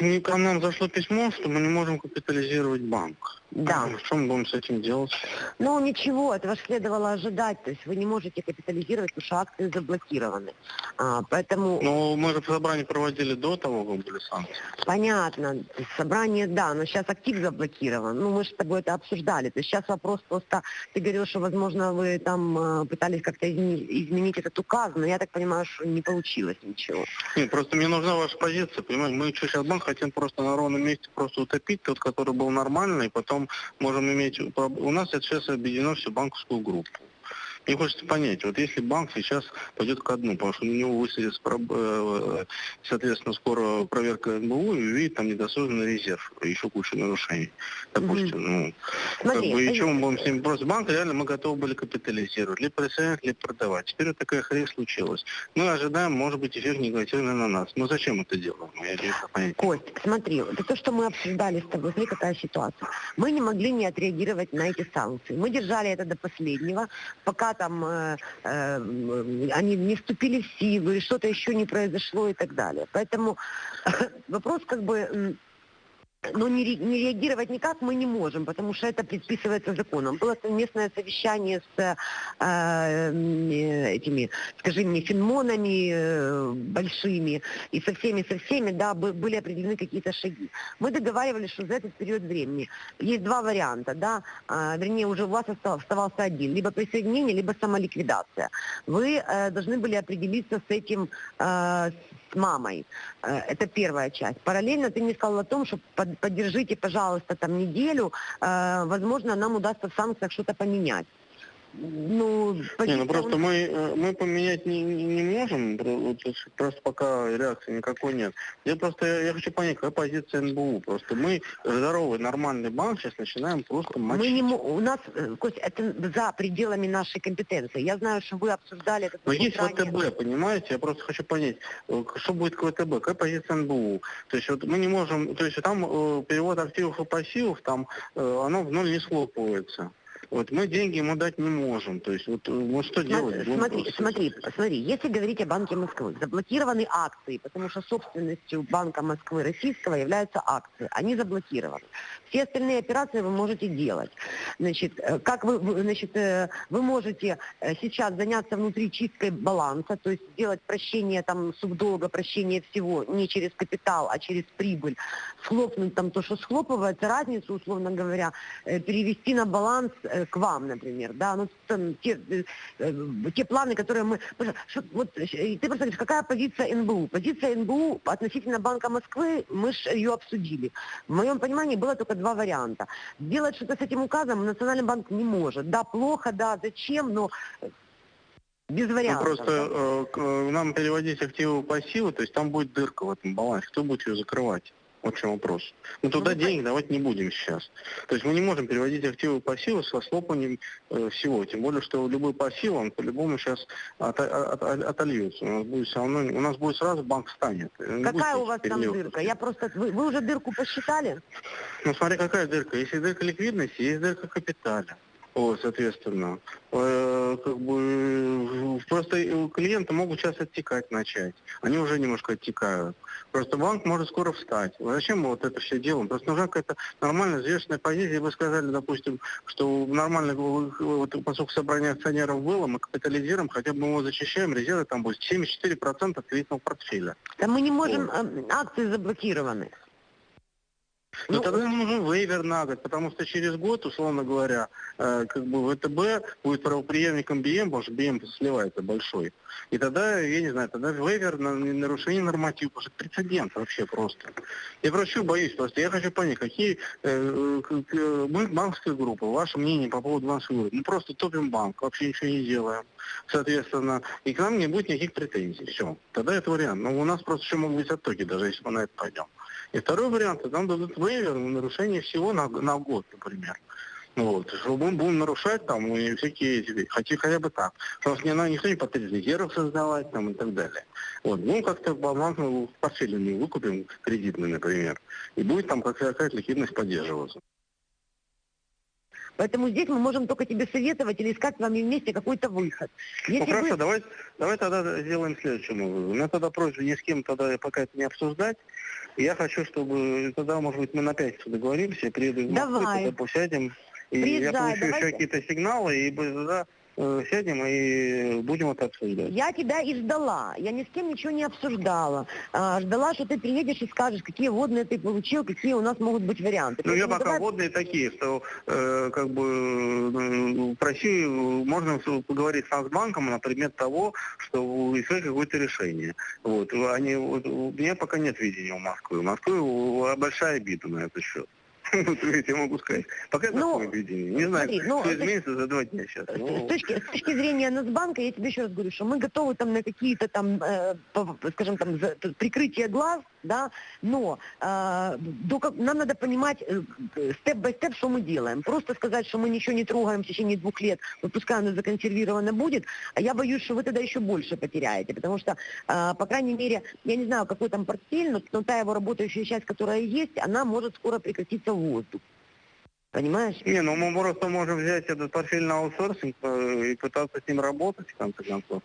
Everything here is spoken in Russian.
Мне к нам зашло письмо, что мы не можем капитализировать банк. Да. А Что мы будем с этим делать? Ну, ничего, этого следовало ожидать. То есть вы не можете капитализировать, потому что акции заблокированы. А, поэтому, Ну, мы же собрание проводили до того, как были санкции. понятно, собрание, да, но сейчас актив заблокирован. Ну, мы же с тобой это обсуждали. То есть сейчас вопрос просто, ты говорил, что, возможно, вы там э, пытались как-то изме- изменить этот указ, но я так понимаю, что не получилось ничего. Нет, просто мне нужна ваша позиция, понимаете? Мы что, сейчас банк хотим просто на ровном месте просто утопить, тот, который был нормальный, и потом можем иметь... У нас это сейчас объединено все в банковскую группу. Мне хочется понять, вот если банк сейчас пойдет ко дну, потому что на него высадится, э, соответственно, скоро проверка НБУ и увидит там недосуженный резерв, еще кучу нарушений. Допустим, ну, Смотри, как бы, и чем мы будем с ним? Просто банк реально мы готовы были капитализировать, либо присоединять, либо продавать. Теперь вот такая хрень случилась. Мы ожидаем, может быть, эффект негативный на нас. Но зачем это делаем? Я понять. Кость, смотри, это то, что мы обсуждали с тобой, смотри, какая ситуация. Мы не могли не отреагировать на эти санкции. Мы держали это до последнего, пока там э, э, они не вступили в силу, и что-то еще не произошло и так далее. Поэтому вопрос как бы... но не, ре- не реагировать никак мы не можем, потому что это предписывается законом. Было совместное совещание с э, э, этими, скажи мне, финмонами э, большими и со всеми, со всеми, да, бы- были определены какие-то шаги. Мы договаривались, что за этот период времени есть два варианта, да, а, вернее, уже у вас остав- оставался один, либо присоединение, либо самоликвидация. Вы э, должны были определиться с этим, э, с мамой. Э, Это первая часть. Параллельно ты мне сказал о том, что поддержите, пожалуйста, там неделю, э, возможно, нам удастся в санкциях что-то поменять. Ну, Не, ну просто мы, э, мы поменять не, не можем, просто пока реакции никакой нет. Я просто, я, хочу понять, какая позиция НБУ. Просто мы здоровый, нормальный банк сейчас начинаем просто мочить. Мы не, у нас, э, Кость, это за пределами нашей компетенции. Я знаю, что вы обсуждали этот Но есть ранее. ВТБ, понимаете? Я просто хочу понять, э, что будет к ВТБ, какая позиция НБУ. То есть вот мы не можем, то есть там перевод активов и пассивов, там оно в ноль не схлопывается. Вот мы деньги ему дать не можем. То есть вот, э, вот что делать? Будем Смотри, просто- смотри, смотри, если говорить о Банке Москвы, заблокированы акции, потому что собственностью Банка Москвы российского являются акции, они заблокированы. Все остальные операции вы можете делать. Значит, э, как вы, значит, э, вы можете сейчас заняться внутри чисткой баланса, то есть сделать прощение там субдолга, прощение всего не через капитал, а через прибыль, схлопнуть там то, что схлопывается, разницу, условно говоря, перевести на баланс к вам, например, да, ну там те, э, э, те планы, которые мы... Вот э, ты просто говоришь, какая позиция НБУ? Позиция НБУ относительно Банка Москвы, мы же ее обсудили. В моем понимании было только два варианта. Сделать что-то с этим указом Национальный банк не может. Да, плохо, да, зачем, но э, без Ну, вариантов. просто да. э, к- э, нам переводить активы в пассивы, то есть там будет дырка в этом балансе. Кто будет ее закрывать? Вот в чем вопрос. Мы туда Ну, денег давать не будем сейчас. То есть мы не можем переводить активы в пассивы со слопанием э, всего. Тем более, что любой пассив, он по-любому сейчас от- от- от- отольется. У нас будет все равно, у нас будет сразу банк станет. Какая у вас там дырка? Я просто... Вы, вы уже дырку посчитали? Ну, смотри, какая дырка. Если дырка ликвидности, есть дырка капиталя. Вот, соответственно. Э, как бы просто клиенты могут сейчас оттекать начать. Они уже немножко оттекают. Просто банк может скоро встать. Зачем мы вот это все делаем? Просто нужна какая-то нормальная взвешенная позиция. Вы сказали, допустим, что нормально, вот, поскольку собрание акционеров было, мы капитализируем, хотя бы мы его зачищаем, резервы там будет 74% кредитного портфеля. Да мы не можем... э, Акции заблокированы. Но Ну, тогда нам нужен вейвер на год, потому что через год, условно говоря, э, как бы ВТБ будет правоприемником БМ, потому что БМ сливается большой. И тогда, я не знаю, тогда вейвер на на нарушение норматива, потому что прецедент вообще просто. Я прошу, боюсь, просто я хочу понять, какие э, э, мы банковская группа, ваше мнение по поводу банковской группы. Мы просто топим банк, вообще ничего не делаем. Соответственно, и к нам не будет никаких претензий. Все. Тогда это вариант. Но у нас просто еще могут быть оттоки, даже если мы на это пойдем. И второй вариант, это нам дадут вейвер на нарушение всего на, на год, например. Ну Вот, что мы будем нарушать там и всякие эти, хотя, хотя бы так. Потому что надо- никто не потребует резервов создавать там и так далее. Вот, ну как-то баланс мы не выкупим кредитный, например, и будет там какая- какая-то ликвидность поддерживаться. Поэтому здесь мы можем только тебе советовать или искать с вами вместе какой-то выход. Если ну хорошо, вы- давай, давай тогда сделаем следующему выводу. У меня тогда просьба ни с кем тогда пока это не обсуждать. Я хочу, чтобы тогда, может быть, мы на пятницу договоримся, я приеду Москвы, Давай. тогда посядем. И я Приезжай, получу еще давайте. какие-то сигналы, и тогда сядем и будем это обсуждать. Я тебя и ждала. Я ни с кем ничего не обсуждала. А, ждала, что ты приедешь и скажешь, какие водные ты получил, какие у нас могут быть варианты. Ну, я пока давай- водные такие, что э, как бы э, в России можно поговорить с Нацбанком на предмет того, что искать какое-то решение. Вот. Они, вот, у меня пока нет видения у Москвы. У Москвы у- большая обида на этот счет. Я могу сказать. Пока Ну, такое видение. Не знаю, смотри, ну, что это- изменится за два дня сейчас. С Ну, точки, с точки зрения Нацбанка, я тебе еще раз говорю, что мы готовы там на какие-то там, э, скажем там, прикрытие глаз, да, но э, до нам надо понимать э, степ-бай-степ, что мы делаем. Просто сказать, что мы ничего не трогаем в течение двух лет, вот пускай оно законсервировано будет, а я боюсь, что вы тогда еще больше потеряете, потому что, э, по крайней мере, я не знаю, какой там портфель, но, но та его работающая часть, которая есть, она может скоро прекратиться в воздух. Понимаешь? не, ну мы просто можем взять этот портфель на аутсорсинг э, и пытаться с ним работать, в конце концов.